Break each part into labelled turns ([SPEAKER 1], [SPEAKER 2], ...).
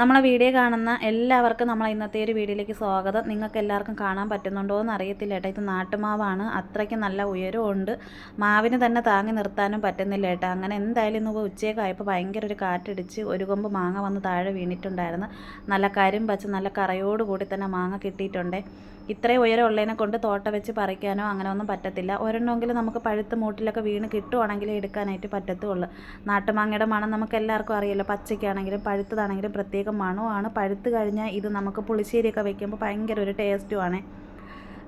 [SPEAKER 1] നമ്മളെ വീഡിയോ കാണുന്ന എല്ലാവർക്കും നമ്മളെ ഇന്നത്തെ ഒരു വീഡിയോയിലേക്ക് സ്വാഗതം. നിങ്ങൾക്ക് എല്ലാവർക്കും കാണാൻ പറ്റുന്നുണ്ടോ എന്ന് അറിയത്തില്ല ഏട്ടാ ഇത് നാട്ടുമാവാണ്. അത്രയ്ക്ക് നല്ല ഉയരമുണ്ട് മാവിന് തന്നെ താങ്ങി നിർത്താനും പറ്റുന്നില്ല ഏട്ടാ അങ്ങനെ എന്തായാലും ഇന്ന് ഉച്ചയൊക്കെ ഭയങ്കര ഒരു കാറ്റടിച്ച് ഒരു കൊമ്പ് മാങ്ങ വന്ന് താഴെ വീണിട്ടുണ്ടായിരുന്നു. നല്ല കരിം പച്ച നല്ല കറയോട് കൂടി തന്നെ മാങ്ങ കിട്ടിയിട്ടുണ്ട്. ഇത്രയും ഉയരം ഉള്ളതിനെ കൊണ്ട് തോട്ട വെച്ച് പറിക്കാനോ അങ്ങനെ ഒന്നും പറ്റത്തില്ല. ഒരെണ്ണമെങ്കിലും നമുക്ക് പഴുത്ത് മൂട്ടിലൊക്കെ വീണ് കിട്ടുവാണെങ്കിൽ എടുക്കാനായിട്ട് പറ്റത്തുള്ളൂ. നാട്ടുമാങ്ങയുടെ മണം നമുക്ക് എല്ലാവർക്കും അറിയാലോ. പച്ചയ്ക്കാണെങ്കിലും പഴുത്തതാണെങ്കിലും പ്രത്യേക മണമാണ്. പഴുത്ത് കഴിഞ്ഞാൽ ഇത് നമുക്ക് പുളിശ്ശേരിയൊക്കെ വെക്കുമ്പോൾ ഭയങ്കര ഒരു ടേസ്റ്റുമാണ്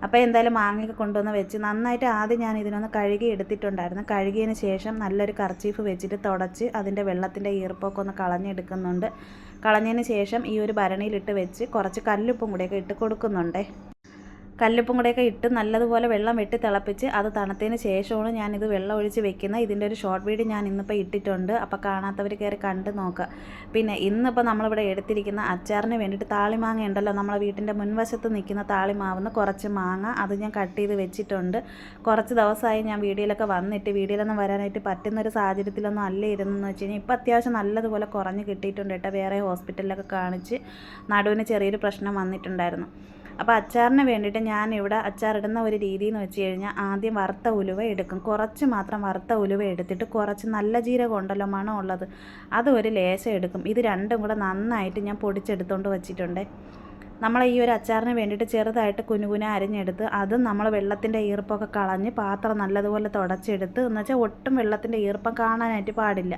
[SPEAKER 1] അപ്പോൾ എന്തായാലും മാങ്ങയൊക്കെ കൊണ്ടുവന്ന് വെച്ച് നന്നായിട്ട് ആദ്യം ഞാൻ ഇതിനൊന്ന് കഴുകി എടുത്തിട്ടുണ്ടായിരുന്നു. കഴുകിയതിന് ശേഷം നല്ലൊരു കർച്ചീഫ് വെച്ചിട്ട് തുടച്ച് അതിന്റെ വെള്ളത്തിന്റെ ഈർപ്പൊക്കെ ഒന്ന് കളഞ്ഞെടുക്കുന്നുണ്ട്. കളഞ്ഞതിന് ശേഷം ഈ ഒരു ഭരണിയിലിട്ട് വെച്ച് കുറച്ച് കല്ലുപ്പും കൂടിയൊക്കെ ഇട്ട് കൊടുക്കുന്നുണ്ടേ. കല്ലുപ്പും കൂടെയൊക്കെ ഇട്ട് നല്ലതുപോലെ വെള്ളം വെട്ടി തിളപ്പിച്ച് അത് തണുത്തതിന് ശേഷമാണ് ഞാനിത് വെള്ളം ഒഴിച്ച് വെക്കുന്നത്. ഇതിന്റെ ഒരു ഷോർട്ട് വീഡിയോ ഞാൻ ഇന്നിപ്പോൾ ഇട്ടിട്ടുണ്ട്. അപ്പോൾ കാണാത്തവർ കയറി കണ്ട് നോക്കുക പിന്നെ ഇന്നിപ്പോൾ നമ്മളിവിടെ എടുത്തിരിക്കുന്ന അച്ചാറിന് വേണ്ടിയിട്ട് താളിമാങ്ങ ഉണ്ടല്ലോ. നമ്മളെ വീട്ടിന്റെ മുൻവശത്ത് നിൽക്കുന്ന താളിമാവുന്ന കുറച്ച് മാങ്ങ അത് ഞാൻ കട്ട് ചെയ്ത് വെച്ചിട്ടുണ്ട്. കുറച്ച് ദിവസമായി ഞാൻ വീഡിയോയിലൊക്കെ വന്നിട്ട് വീഡിയോയിലൊന്നും വരാനായിട്ട് പറ്റുന്നൊരു സാഹചര്യത്തിലൊന്നും അല്ല ഇരുന്നെന്ന് വെച്ച് കഴിഞ്ഞാൽ ഇപ്പോൾ അത്യാവശ്യം നല്ലതുപോലെ കുറഞ്ഞ് കിട്ടിയിട്ടുണ്ട് കേട്ടോ. വേറെ ഹോസ്പിറ്റലിലൊക്കെ കാണിച്ച് നടുവിന് ചെറിയൊരു പ്രശ്നം വന്നിട്ടുണ്ടായിരുന്നു. അപ്പോൾ അച്ചാറിന് വേണ്ടിയിട്ട് ഞാൻ ഇവിടെ അച്ചാറിടുന്ന ഒരു രീതി എന്ന് വെച്ച് കഴിഞ്ഞാൽ ആദ്യം വറുത്ത ഉലുവ എടുക്കും. കുറച്ച് മാത്രം വറുത്ത ഉലുവ എടുത്തിട്ട് കുറച്ച് നല്ല ജീരകം ഉണ്ടല്ലോ മണമുള്ളത് അത് ഒരു ലേശം എടുക്കും. ഇത് രണ്ടും കൂടെ നന്നായിട്ട് ഞാൻ പൊടിച്ചെടുത്തുകൊണ്ട് വെച്ചിട്ടുണ്ട്. നമ്മൾ ഈ ഒരു അച്ചാറിന് വേണ്ടിയിട്ട് ചെറുതായിട്ട് കുനുകുന അരിഞ്ഞെടുത്ത് അതും നമ്മൾ വെള്ളത്തിന്റെ ഈർപ്പമൊക്കെ കളഞ്ഞ് പാത്രം നല്ലതുപോലെ തുടച്ചെടുത്ത് എന്ന് വെച്ചാൽ ഒട്ടും വെള്ളത്തിന്റെ ഈർപ്പം കാണാനായിട്ട് പാടില്ല.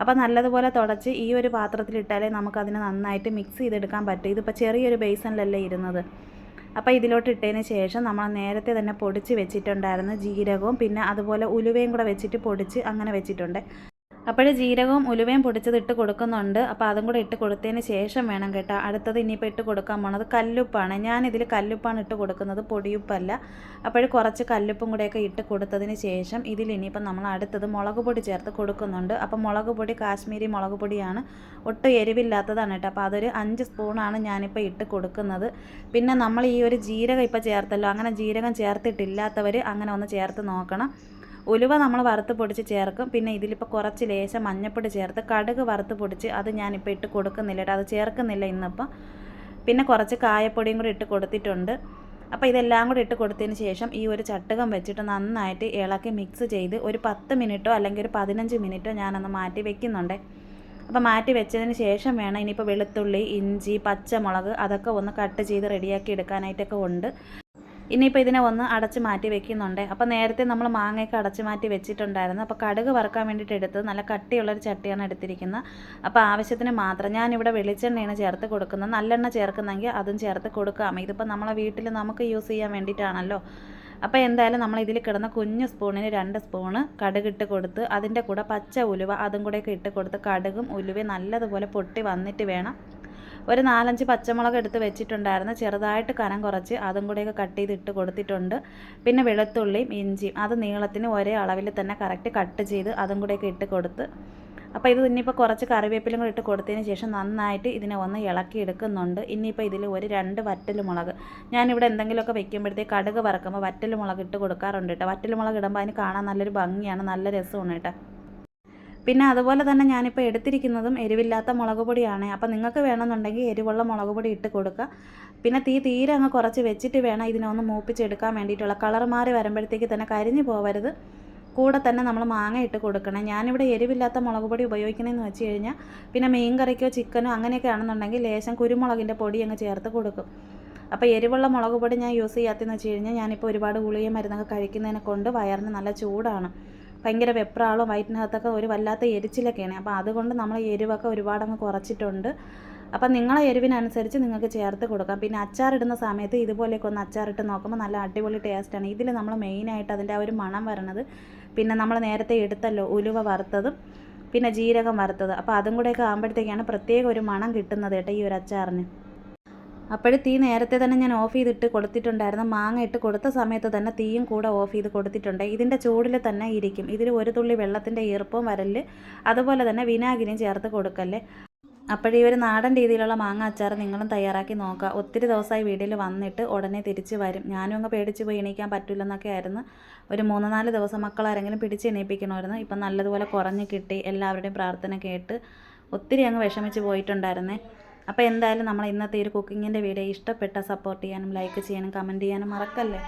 [SPEAKER 1] അപ്പോൾ നല്ലതുപോലെ തുടച്ച് ഈ ഒരു പാത്രത്തിലിട്ടാലേ നമുക്കതിനെ നന്നായിട്ട് മിക്സ് ചെയ്തെടുക്കാൻ പറ്റും. ഇതിപ്പോൾ ചെറിയൊരു ബേസണിലല്ലേ ഇരുന്നത്. അപ്പോൾ ഇതിലോട്ട് ഇട്ടതിന് ശേഷം നമ്മൾ നേരത്തെ തന്നെ പൊടിച്ച് വെച്ചിട്ടുണ്ടായിരുന്നു ജീരകവും പിന്നെ അതുപോലെ ഉലുവയും കൂടെ വെച്ചിട്ട് പൊടിച്ച് അങ്ങനെ വെച്ചിട്ടുണ്ട്. അപ്പോൾ ജീരകവും ഉലുവയും പൊടിച്ചത് ഇട്ട് കൊടുക്കുന്നുണ്ട്. അപ്പോൾ അതും കൂടെ ഇട്ട് കൊടുത്തതിന് ശേഷം വേണം കേട്ടോ. അടുത്തത് ഇനിയിപ്പോൾ ഇട്ട് കൊടുക്കാൻ പോണത് കല്ലുപ്പാണ്. ഞാനിതിൽ കല്ലുപ്പാണ് ഇട്ട് കൊടുക്കുന്നത് പൊടിയുപ്പല്ല. അപ്പോൾ കുറച്ച് കല്ലുപ്പും കൂടെയൊക്കെ ഇട്ട് കൊടുത്തതിന് ശേഷം ഇതിൽ ഇനിയിപ്പോൾ നമ്മൾ അടുത്തത് മുളക് പൊടി ചേർത്ത് കൊടുക്കുന്നുണ്ട്. അപ്പോൾ മുളക് പൊടി കാശ്മീരി മുളക് പൊടിയാണ്. ഒട്ടും എരിവില്ലാത്തതാണ് കേട്ടോ. അപ്പോൾ അതൊരു അഞ്ച് സ്പൂണാണ് ഞാനിപ്പോൾ ഇട്ട് കൊടുക്കുന്നത്. പിന്നെ നമ്മൾ ഈ ഒരു ജീരകം ഇപ്പോൾ ചേർത്തല്ലോ. അങ്ങനെ ജീരകം ചേർത്തിട്ടില്ലാത്തവർ അങ്ങനെ ഒന്ന് ചേർത്ത് നോക്കണം. ഉലുവ നമ്മൾ വറുത്ത് പൊടിച്ച് ചേർക്കും. പിന്നെ ഇതിലിപ്പോൾ കുറച്ച് ലേശം മഞ്ഞപ്പൊടി ചേർത്ത് കടുക് വറുത്ത് പൊടിച്ച് അത് ഞാനിപ്പോൾ ഇട്ട് കൊടുക്കുന്നില്ല അത് ചേർക്കുന്നില്ല ഇന്നിപ്പോൾ പിന്നെ കുറച്ച് കായപ്പൊടിയും കൂടി ഇട്ട് കൊടുത്തിട്ടുണ്ട്. അപ്പോൾ ഇതെല്ലാം കൂടി ഇട്ട് കൊടുത്തതിന് ശേഷം ഈ ഒരു ചട്ടുകം വെച്ചിട്ട് നന്നായിട്ട് ഇളക്കി മിക്സ് ചെയ്ത് ഒരു പത്ത് മിനിറ്റോ അല്ലെങ്കിൽ ഒരു പതിനഞ്ച് മിനിറ്റോ ഞാനൊന്ന് മാറ്റി വെക്കുന്നുണ്ട്. അപ്പോൾ മാറ്റി വെച്ചതിന് ശേഷം വേണം ഇനിയിപ്പോൾ വെളുത്തുള്ളി ഇഞ്ചി പച്ചമുളക് അതൊക്കെ ഒന്ന് കട്ട് ചെയ്ത് റെഡിയാക്കി എടുക്കാനായിട്ടൊക്കെ ഉണ്ട്. ഇനിയിപ്പോൾ ഇതിനെ ഒന്ന് അടച്ച് മാറ്റി വെക്കുന്നുണ്ട്. അപ്പോൾ നേരത്തെ നമ്മൾ മാങ്ങയൊക്കെ അടച്ച് മാറ്റി വെച്ചിട്ടുണ്ടായിരുന്നു. അപ്പോൾ കടുക് വറുക്കാൻ വേണ്ടിയിട്ട് എടുത്തത് നല്ല കട്ടിയുള്ളൊരു ചട്ടിയാണ് എടുത്തിരിക്കുന്നത്. അപ്പോൾ ആവശ്യത്തിന് മാത്രം ഞാനിവിടെ വെളിച്ചെണ്ണയാണ് ചേർത്ത് കൊടുക്കുന്നത്. നല്ലെണ്ണ ചേർക്കുന്നെങ്കിൽ അതും ചേർത്ത് കൊടുക്കാം. ഇതിപ്പോൾ നമ്മളെ വീട്ടിൽ നമുക്ക് യൂസ് ചെയ്യാൻ വേണ്ടിയിട്ടാണല്ലോ. അപ്പോൾ എന്തായാലും നമ്മൾ ഇതിൽ കിടന്ന കുഞ്ഞു സ്പൂണിന് രണ്ട് സ്പൂണ് കടുകിട്ട് കൊടുത്ത് അതിന്റെ കൂടെ പച്ച ഉലുവ അതും കൂടെയൊക്കെ ഇട്ട് കൊടുത്ത് കടുകും ഉലുവയും നല്ലതുപോലെ പൊട്ടി വന്നിട്ട് വേണം ഒരു നാലഞ്ച് പച്ചമുളക് എടുത്ത് വെച്ചിട്ടുണ്ടായിരുന്നു. ചെറുതായിട്ട് കനം കുറച്ച് അതും കൂടെയൊക്കെ കട്ട് ചെയ്ത് ഇട്ട് കൊടുത്തിട്ടുണ്ട്. പിന്നെ വെളുത്തുള്ളിയും ഇഞ്ചിയും അത് നീളത്തിന് ഒരേ അളവിൽ തന്നെ കറക്റ്റ് കട്ട് ചെയ്ത് അതും കൂടെയൊക്കെ ഇട്ട് കൊടുത്ത്. അപ്പോൾ ഇത് ഇനിയിപ്പോൾ കുറച്ച് കറിവേപ്പിലും കൂടി ഇട്ട് കൊടുത്തതിന് ശേഷം നന്നായിട്ട് ഇതിനെ ഒന്ന് ഇളക്കി എടുക്കുന്നുണ്ട്. ഇനിയിപ്പോൾ ഇതിൽ ഒരു രണ്ട് വറ്റൽ മുളക്. ഞാനിവിടെ എന്തെങ്കിലുമൊക്കെ വെക്കുമ്പോഴത്തേക്ക് കടുക് വറക്കുമ്പോൾ വറ്റൽ മുളക് ഇട്ട് കൊടുക്കാറുണ്ട് കേട്ടോ. വറ്റൽ മുളക് ഇടുമ്പോൾ അതിന് കാണാൻ നല്ലൊരു ഭംഗിയാണ്. നല്ല രസമാണ് കേട്ടോ. പിന്നെ അതുപോലെ തന്നെ ഞാനിപ്പോൾ എടുത്തിരിക്കുന്നതും എരിവില്ലാത്ത മുളക് പൊടിയാണ്. അപ്പോൾ നിങ്ങൾക്ക് വേണമെന്നുണ്ടെങ്കിൽ എരിവുള്ള മുളക് പൊടി ഇട്ട് കൊടുക്കുക. പിന്നെ തീ തീരെ അങ്ങ് കുറച്ച് വെച്ചിട്ട് വേണം ഇതിനൊന്ന് മൂപ്പിച്ചെടുക്കാൻ വേണ്ടിയിട്ടുള്ള. കളർ മാറി വരുമ്പോഴത്തേക്ക് തന്നെ കരിഞ്ഞു പോകരുത് കൂടെ തന്നെ നമ്മൾ മാങ്ങ ഇട്ട് കൊടുക്കണം. ഞാനിവിടെ എരിവില്ലാത്ത മുളക് പൊടി ഉപയോഗിക്കണമെന്ന് വെച്ച് കഴിഞ്ഞാൽ പിന്നെ മീൻ കറിക്കോ ചിക്കനോ അങ്ങനെയൊക്കെ ആണെന്നുണ്ടെങ്കിൽ ലേശം കുരുമുളകിന്റെ പൊടി അങ്ങ് ചേർത്ത് കൊടുക്കും. അപ്പോൾ എരിവുള്ള മുളക് പൊടി ഞാൻ യൂസ് ചെയ്യാത്തതെന്ന് വെച്ച് കഴിഞ്ഞാൽ ഞാനിപ്പോൾ ഒരുപാട് ഗുളിക മരുന്നൊക്കെ കഴിക്കുന്നതിനെ കൊണ്ട് വയറിന് നല്ല ചൂടാണ്. ഭയങ്കര വെപ്രാളും വയറ്റിനകത്തൊക്കെ ഒരു വല്ലാത്ത എരിച്ചിലൊക്കെയാണ്. അപ്പോൾ അതുകൊണ്ട് നമ്മൾ എരിവൊക്കെ ഒരുപാടങ്ങ് കുറച്ചിട്ടുണ്ട്. അപ്പം നിങ്ങളെ എരിവിനനുസരിച്ച് നിങ്ങൾക്ക് ചേർത്ത് കൊടുക്കാം. പിന്നെ അച്ചാറിടുന്ന സമയത്ത് ഇതുപോലെയൊക്കെ ഒന്ന് അച്ചാറിട്ട് നോക്കുമ്പോൾ നല്ല അടിപൊളി ടേസ്റ്റാണ്. ഇതിൽ നമ്മൾ മെയിനായിട്ട് അതിന്റെ ആ ഒരു മണം വരണത് പിന്നെ നമ്മൾ നേരത്തെ എടുത്തല്ലോ ഉലുവ വറുത്തതും പിന്നെ ജീരകം വറുത്തത്. അപ്പോൾ അതും കൂടെയൊക്കെ ആകുമ്പോഴത്തേക്കാണ് പ്രത്യേക ഒരു മണം കിട്ടുന്നത് കേട്ടോ ഈ ഒരു അച്ചാറിന്. അപ്പോഴും തീ നേരത്തെ തന്നെ ഞാൻ ഓഫ് ചെയ്തിട്ട് കൊടുത്തിട്ടുണ്ടായിരുന്നു. മാങ്ങ ഇട്ട് കൊടുത്ത സമയത്ത് തന്നെ തീയും കൂടെ ഓഫ് ചെയ്ത് കൊടുത്തിട്ടുണ്ട്. ഇതിന്റെ ചൂടിൽ തന്നെ ഇരിക്കും. ഇതിൽ ഒരു തുള്ളി വെള്ളത്തിന്റെ ഈർപ്പവും വരൽ. അതുപോലെ തന്നെ വിനാഗിരിയും ചേർത്ത് കൊടുക്കല്ലേ അപ്പോഴീ ഒരു നാടൻ രീതിയിലുള്ള മാങ്ങ അച്ചാർ നിങ്ങളും തയ്യാറാക്കി നോക്കുക. ഒത്തിരി ദിവസമായി വീട്ടിൽ വന്നിട്ട് ഉടനെ തിരിച്ച് വരും. ഞാനും അങ്ങ് പേടിച്ച് പോയി എണീക്കാൻ പറ്റില്ലെന്നൊക്കെ ആയിരുന്നു. ഒരു മൂന്ന് നാല് ദിവസം മക്കളാരെങ്കിലും പിടിച്ച് എണീപ്പിക്കണമായിരുന്നു. ഇപ്പം നല്ലതുപോലെ കുറഞ്ഞ് കിട്ടി. എല്ലാവരുടെയും പ്രാർത്ഥന കേട്ട് ഒത്തിരി അങ്ങ് വിഷമിച്ച് പോയിട്ടുണ്ടായിരുന്നേ. അപ്പോൾ എന്തായാലും നമ്മൾ ഇന്നത്തെ ഒരു കുക്കിങ്ങിന്റെ വീഡിയോ ഇഷ്ടപ്പെട്ട സപ്പോർട്ട് ചെയ്യാനും ലൈക്ക് ചെയ്യാനും കമന്റ് ചെയ്യാനും മറക്കല്ലേ?